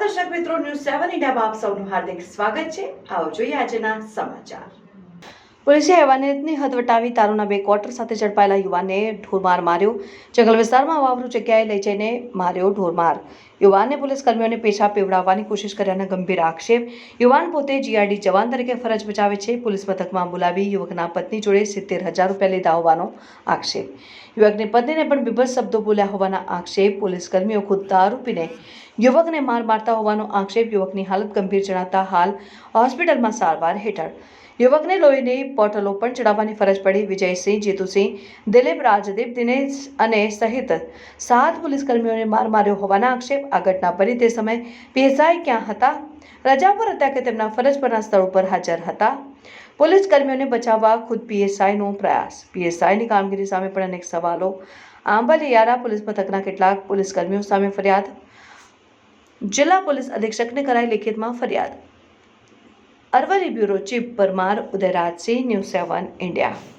દર્શક મિત્રો ન્યૂઝ સેવન ઇન્ડિયામાં આપ સૌનું હાર્દિક સ્વાગત છે. આવો જોઈએ આજના સમાચાર. પોલીસે હેવાનિયતની હદ વટાવી દારૂના બે ક્વાર્ટર સાથે ઝડપાયેલા યુવાનને ઢોરમાર માર્યો. જંગલ વિસ્તારમાં વાવરું જગ્યાએ લઈ જઈને માર્યો ઢોરમાર. યુવાનને પોલીસ કર્મીઓને પેશા પીવડાવવાની કોશિશ કર્યાના ગંભીર આક્ષેપ. યુવાન પોતે જીઆરડી જવાન તરીકે ફરજ બજાવે છે. પોલીસ મથકમાં બોલાવી યુવકના પત્ની જોડે સિત્તેર હજાર રૂપિયા લીધા હોવાનો આક્ષેપ. યુવકની પત્નીને પણ બીભત્સ શબ્દો બોલ્યા હોવાના આક્ષેપ પોલીસ કર્મીઓ ખુદ દારૂ યુવકને માર મારતા હોવાનો આક્ષેપ યુવકની હાલત ગંભીર જણાતા હાલ હોસ્પિટલમાં સારવાર હેઠળ યુવકને લોહીની બોટલો પણ ચડાવવાની ફરજ પડી. વિજયસિંહ, જીતુસિંહ, દિલીપ, રાજદીપ, દિનેશ અને સહિત સાત પોલીસ કર્મીઓને માર માર્યો હોવાના આક્ષેપ. આ ઘટના બની તે સમયે પીએસઆઈ ક્યાં હતા? રજા પર હતા કે તેમના ફરજ પરના સ્થળ ઉપર હાજર હતા? પોલીસ કર્મીઓને બચાવવા ખુદ પીએસઆઈનો પ્રયાસ. પીએસઆઈની કામગીરી સામે પણ અનેક સવાલો. આંબલિયારા પોલીસ મથકના કેટલાક પોલીસ કર્મીઓ સામે ફરિયાદ. જિલ્લા પોલીસ અધિક્ષકને કરાઈ લેખિતમાં ફરિયાદ. Aravalli bureau chief Parmar Udayrajsinh news seven India.